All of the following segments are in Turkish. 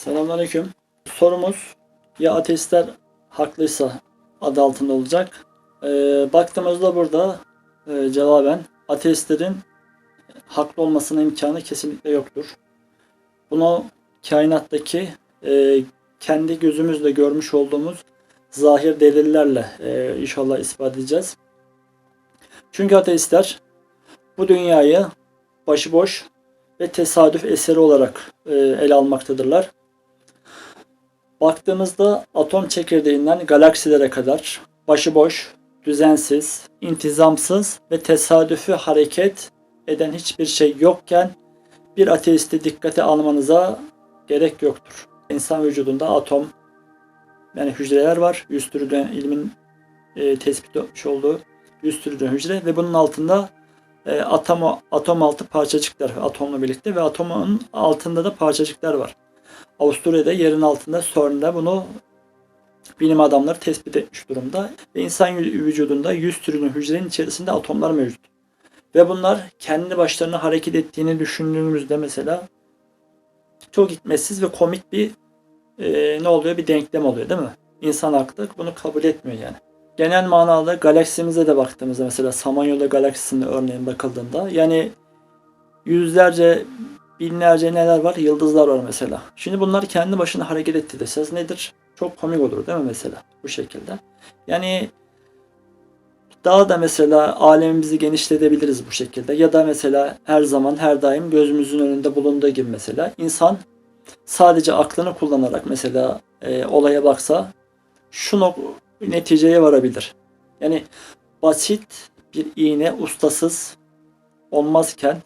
Selamünaleyküm. Sorumuz ya ateistler haklıysa adı altında olacak. Ee, baktığımızda burada e, cevaben ateistlerin haklı olmasının imkanı kesinlikle yoktur. Bunu kainattaki e, kendi gözümüzle görmüş olduğumuz zahir delillerle e, inşallah ispat edeceğiz. Çünkü ateistler bu dünyayı başıboş ve tesadüf eseri olarak e, ele almaktadırlar. Baktığımızda atom çekirdeğinden galaksilere kadar başıboş, düzensiz, intizamsız ve tesadüfi hareket eden hiçbir şey yokken bir ateisti dikkate almanıza gerek yoktur. İnsan vücudunda atom yani hücreler var. Yüz türden ilmin e, tespit etmiş olduğu yüz türden hücre ve bunun altında e, atom, atom altı parçacıklar atomla birlikte ve atomun altında da parçacıklar var. Avusturya'da yerin altında CERN'de bunu bilim adamları tespit etmiş durumda. Ve insan vücudunda 100 türlü hücrenin içerisinde atomlar mevcut. Ve bunlar kendi başlarına hareket ettiğini düşündüğümüzde mesela çok hikmetsiz ve komik bir e, ne oluyor? Bir denklem oluyor değil mi? İnsan aklı bunu kabul etmiyor yani. Genel manada galaksimize de baktığımızda mesela Samanyolu galaksisine örneğin bakıldığında yani yüzlerce binlerce neler var? Yıldızlar var mesela. Şimdi bunlar kendi başına hareket etti deseniz nedir? Çok komik olur değil mi mesela? Bu şekilde. Yani daha da mesela alemimizi genişletebiliriz bu şekilde. Ya da mesela her zaman her daim gözümüzün önünde bulunduğu gibi mesela insan sadece aklını kullanarak mesela e, olaya baksa şu nok- neticeye varabilir. Yani basit bir iğne ustasız olmazken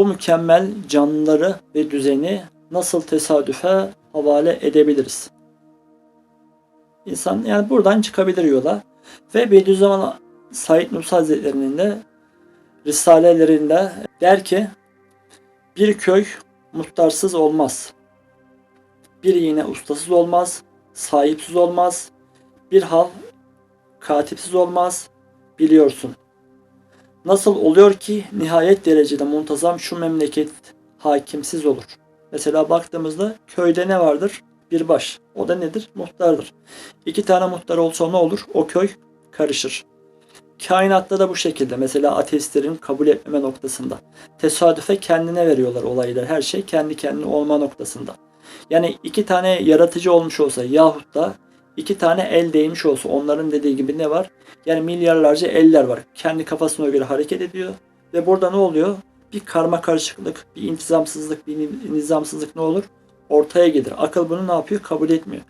bu mükemmel canlıları ve düzeni nasıl tesadüfe havale edebiliriz? İnsan yani buradan çıkabilir yola ve Bediüzzaman Said Nursi Hazretleri'nin de risalelerinde der ki bir köy muhtarsız olmaz. Bir iğne ustasız olmaz, sahipsiz olmaz. Bir hal katipsiz olmaz, biliyorsun. Nasıl oluyor ki nihayet derecede muntazam şu memleket hakimsiz olur. Mesela baktığımızda köyde ne vardır? Bir baş. O da nedir? Muhtardır. İki tane muhtar olsa ne olur? O köy karışır. Kainatta da bu şekilde. Mesela ateistlerin kabul etmeme noktasında. Tesadüfe kendine veriyorlar olaylar. Her şey kendi kendine olma noktasında. Yani iki tane yaratıcı olmuş olsa yahut da iki tane el değmiş olsa onların dediği gibi ne var? Yani milyarlarca eller var. Kendi kafasına göre hareket ediyor. Ve burada ne oluyor? Bir karma karışıklık, bir intizamsızlık, bir nizamsızlık ne olur? Ortaya gelir. Akıl bunu ne yapıyor? Kabul etmiyor.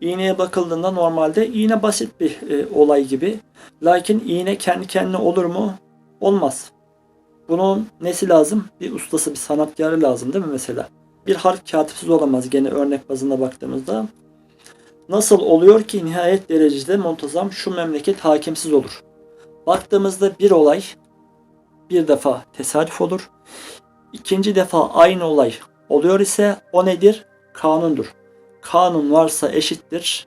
İğneye bakıldığında normalde iğne basit bir e, olay gibi. Lakin iğne kendi kendine olur mu? Olmaz. Bunun nesi lazım? Bir ustası, bir sanatkarı lazım değil mi mesela? Bir harf katipsiz olamaz gene örnek bazında baktığımızda. Nasıl oluyor ki nihayet derecede muntazam şu memleket hakimsiz olur? Baktığımızda bir olay bir defa tesadüf olur. İkinci defa aynı olay oluyor ise o nedir? Kanundur. Kanun varsa eşittir.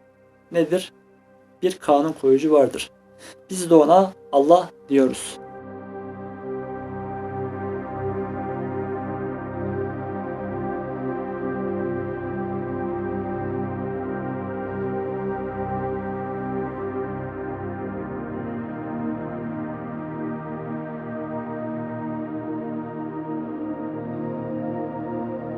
Nedir? Bir kanun koyucu vardır. Biz de ona Allah diyoruz.